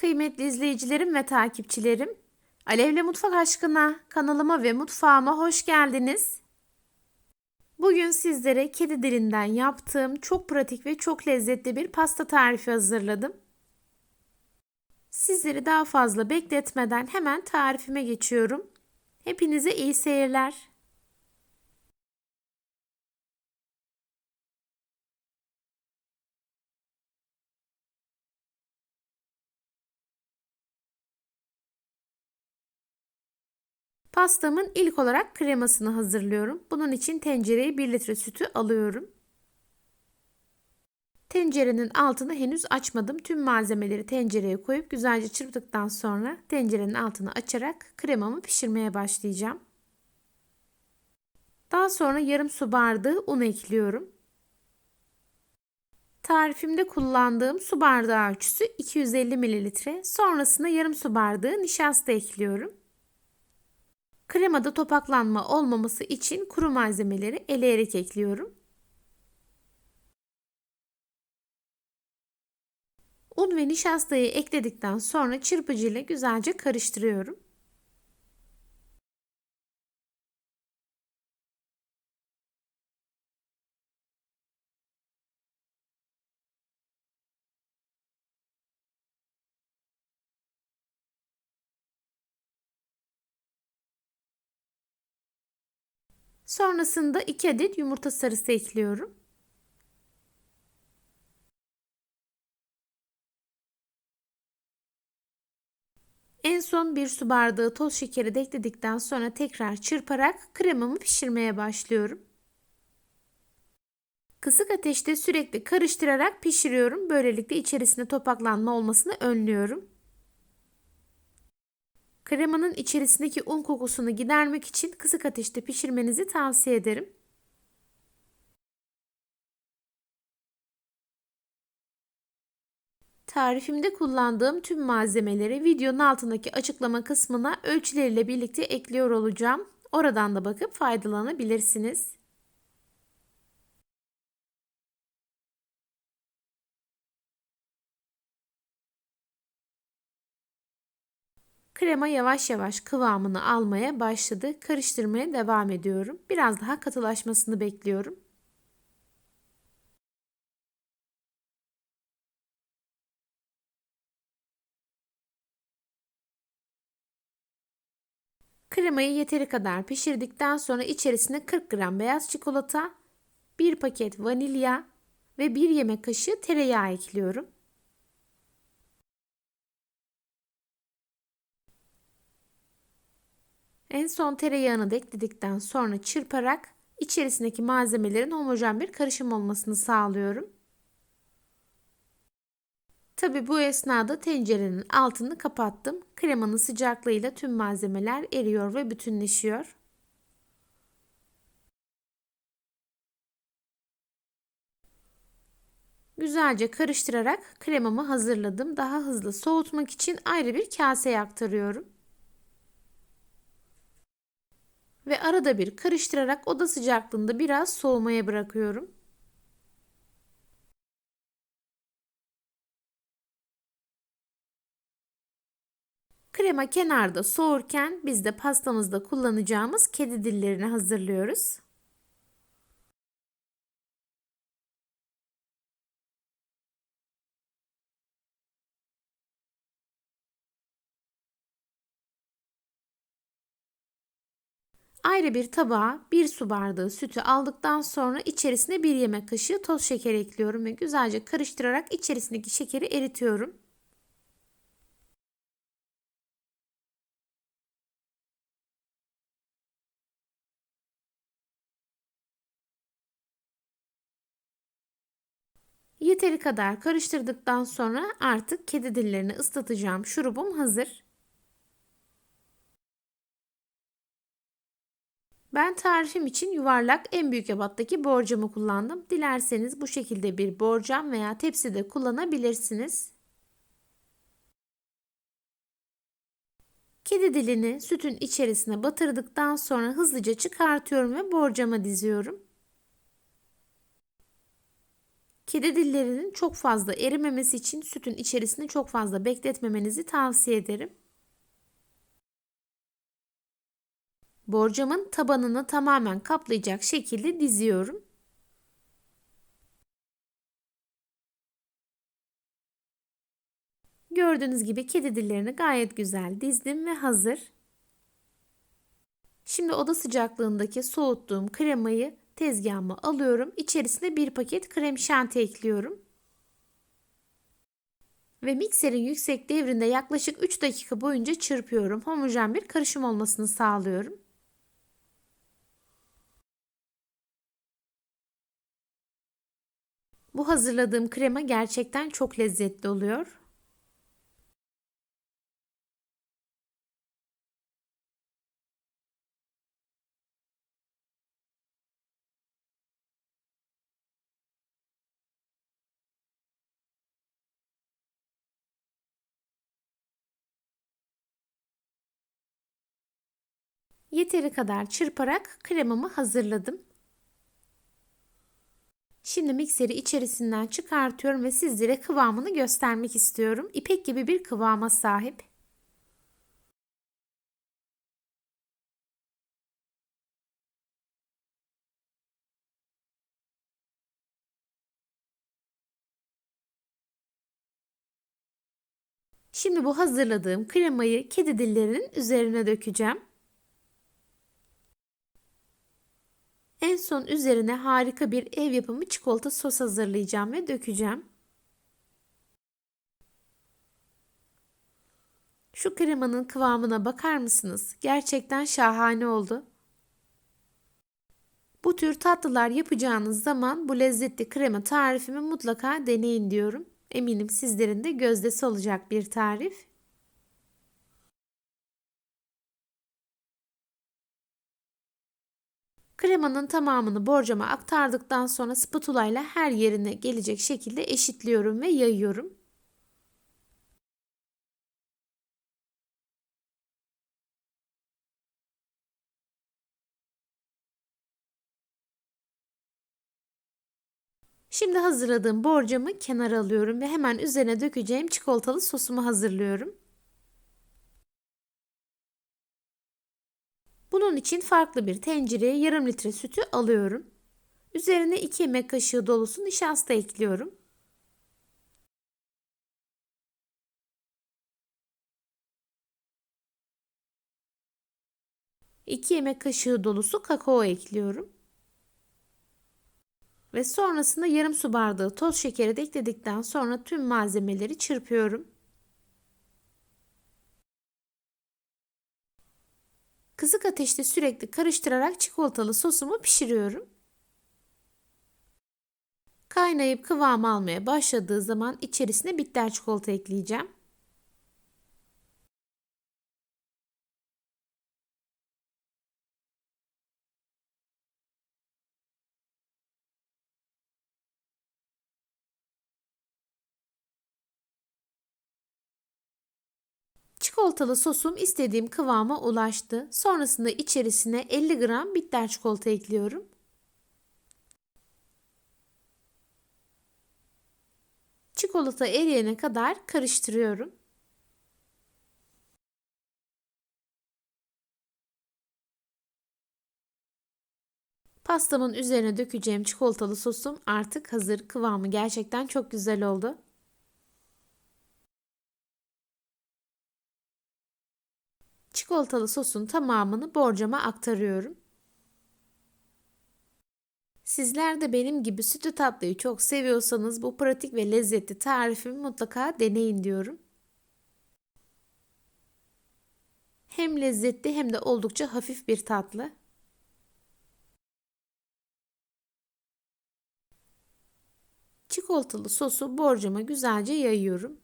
Kıymetli izleyicilerim ve takipçilerim, Alevle Mutfak Aşkına kanalıma ve mutfağıma hoş geldiniz. Bugün sizlere kedi dilinden yaptığım çok pratik ve çok lezzetli bir pasta tarifi hazırladım. Sizleri daha fazla bekletmeden hemen tarifime geçiyorum. Hepinize iyi seyirler. Pastamın ilk olarak kremasını hazırlıyorum. Bunun için tencereye 1 litre sütü alıyorum. Tencerenin altını henüz açmadım. Tüm malzemeleri tencereye koyup güzelce çırptıktan sonra tencerenin altını açarak kremamı pişirmeye başlayacağım. Daha sonra yarım su bardağı un ekliyorum. Tarifimde kullandığım su bardağı ölçüsü 250 ml. Sonrasında yarım su bardağı nişasta ekliyorum. Kremada topaklanma olmaması için kuru malzemeleri eleyerek ekliyorum. Un ve nişastayı ekledikten sonra çırpıcı ile güzelce karıştırıyorum. Sonrasında 2 adet yumurta sarısı ekliyorum. En son bir su bardağı toz şekeri de ekledikten sonra tekrar çırparak kremamı pişirmeye başlıyorum. Kısık ateşte sürekli karıştırarak pişiriyorum. Böylelikle içerisinde topaklanma olmasını önlüyorum. Kremanın içerisindeki un kokusunu gidermek için kısık ateşte pişirmenizi tavsiye ederim. Tarifimde kullandığım tüm malzemeleri videonun altındaki açıklama kısmına ölçüleriyle birlikte ekliyor olacağım. Oradan da bakıp faydalanabilirsiniz. Krema yavaş yavaş kıvamını almaya başladı. Karıştırmaya devam ediyorum. Biraz daha katılaşmasını bekliyorum. Kremayı yeteri kadar pişirdikten sonra içerisine 40 gram beyaz çikolata, 1 paket vanilya ve 1 yemek kaşığı tereyağı ekliyorum. En son tereyağını da ekledikten sonra çırparak içerisindeki malzemelerin homojen bir karışım olmasını sağlıyorum. Tabi bu esnada tencerenin altını kapattım. Kremanın sıcaklığıyla tüm malzemeler eriyor ve bütünleşiyor. Güzelce karıştırarak kremamı hazırladım. Daha hızlı soğutmak için ayrı bir kaseye aktarıyorum. Ve arada bir karıştırarak oda sıcaklığında biraz soğumaya bırakıyorum. Krema kenarda soğurken biz de pastamızda kullanacağımız kedi dillerini hazırlıyoruz. Ayrı bir tabağa bir su bardağı sütü aldıktan sonra içerisine bir yemek kaşığı toz şeker ekliyorum ve güzelce karıştırarak içerisindeki şekeri eritiyorum. Yeteri kadar karıştırdıktan sonra artık kedi dillerini ıslatacağım şurubum hazır. Ben tarifim için yuvarlak en büyük ebattaki borcamı kullandım. Dilerseniz bu şekilde bir borcam veya tepside kullanabilirsiniz. Kedi dilini sütün içerisine batırdıktan sonra hızlıca çıkartıyorum ve borcama diziyorum. Kedi dillerinin çok fazla erimemesi için sütün içerisinde çok fazla bekletmemenizi tavsiye ederim. Borcamın tabanını tamamen kaplayacak şekilde diziyorum. Gördüğünüz gibi kedi dillerini gayet güzel dizdim ve hazır. Şimdi oda sıcaklığındaki soğuttuğum kremayı tezgahıma alıyorum. İçerisine bir paket krem şanti ekliyorum. Ve mikserin yüksek devrinde yaklaşık 3 dakika boyunca çırpıyorum. Homojen bir karışım olmasını sağlıyorum. Bu hazırladığım krema gerçekten çok lezzetli oluyor. Yeteri kadar çırparak kremamı hazırladım. Şimdi mikseri içerisinden çıkartıyorum ve sizlere kıvamını göstermek istiyorum. İpek gibi bir kıvama sahip. Şimdi bu hazırladığım kremayı kedi dillerinin üzerine dökeceğim. En son üzerine harika bir ev yapımı çikolata sos hazırlayacağım ve dökeceğim. Şu kremanın kıvamına bakar mısınız? Gerçekten şahane oldu. Bu tür tatlılar yapacağınız zaman bu lezzetli krema tarifimi mutlaka deneyin diyorum. Eminim sizlerin de gözdesi olacak bir tarif. Kremanın tamamını borcama aktardıktan sonra spatula ile her yerine gelecek şekilde eşitliyorum ve yayıyorum. Şimdi hazırladığım borcamı kenara alıyorum ve hemen üzerine dökeceğim çikolatalı sosumu hazırlıyorum. Bunun için farklı bir tencereye yarım litre sütü alıyorum. Üzerine 2 yemek kaşığı dolusu nişasta ekliyorum. İki yemek kaşığı dolusu kakao ekliyorum. Ve sonrasında yarım su bardağı toz şekeri de ekledikten sonra tüm malzemeleri çırpıyorum. Kısık ateşte sürekli karıştırarak çikolatalı sosumu pişiriyorum. Kaynayıp kıvam almaya başladığı zaman içerisine bitter çikolata ekleyeceğim. Çikolatalı sosum istediğim kıvama ulaştı. Sonrasında içerisine 50 gram bitter çikolata ekliyorum. Çikolata eriyene kadar karıştırıyorum. Pastamın üzerine dökeceğim çikolatalı sosum artık hazır. Kıvamı gerçekten çok güzel oldu. Çikolatalı sosun tamamını borcama aktarıyorum. Sizler de benim gibi sütü tatlıyı çok seviyorsanız bu pratik ve lezzetli tarifimi mutlaka deneyin diyorum. Hem lezzetli hem de oldukça hafif bir tatlı. Çikolatalı sosu borcama güzelce yayıyorum.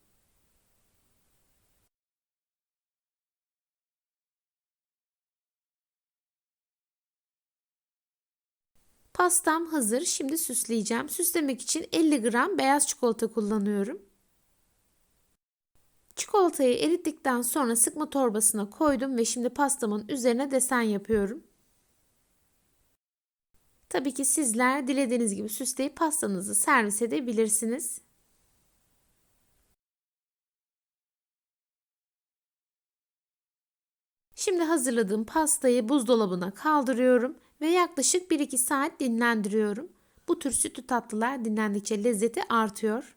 Pastam hazır. Şimdi süsleyeceğim. Süslemek için 50 gram beyaz çikolata kullanıyorum. Çikolatayı erittikten sonra sıkma torbasına koydum ve şimdi pastamın üzerine desen yapıyorum. Tabii ki sizler dilediğiniz gibi süsleyip pastanızı servis edebilirsiniz. Şimdi hazırladığım pastayı buzdolabına kaldırıyorum ve yaklaşık 1-2 saat dinlendiriyorum. Bu tür sütlü tatlılar dinlendikçe lezzeti artıyor.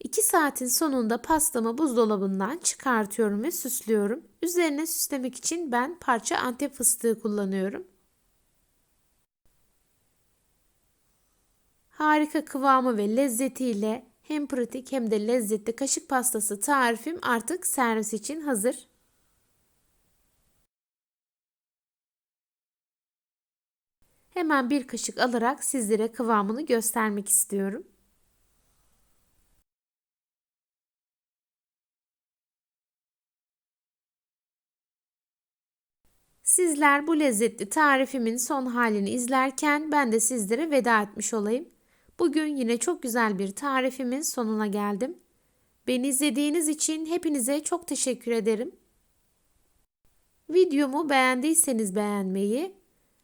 2 saatin sonunda pastamı buzdolabından çıkartıyorum ve süslüyorum. Üzerine süslemek için ben parça antep fıstığı kullanıyorum. Harika kıvamı ve lezzetiyle hem pratik hem de lezzetli kaşık pastası tarifim artık servis için hazır. Hemen bir kaşık alarak sizlere kıvamını göstermek istiyorum. Sizler bu lezzetli tarifimin son halini izlerken ben de sizlere veda etmiş olayım. Bugün yine çok güzel bir tarifimin sonuna geldim. Beni izlediğiniz için hepinize çok teşekkür ederim. Videomu beğendiyseniz beğenmeyi,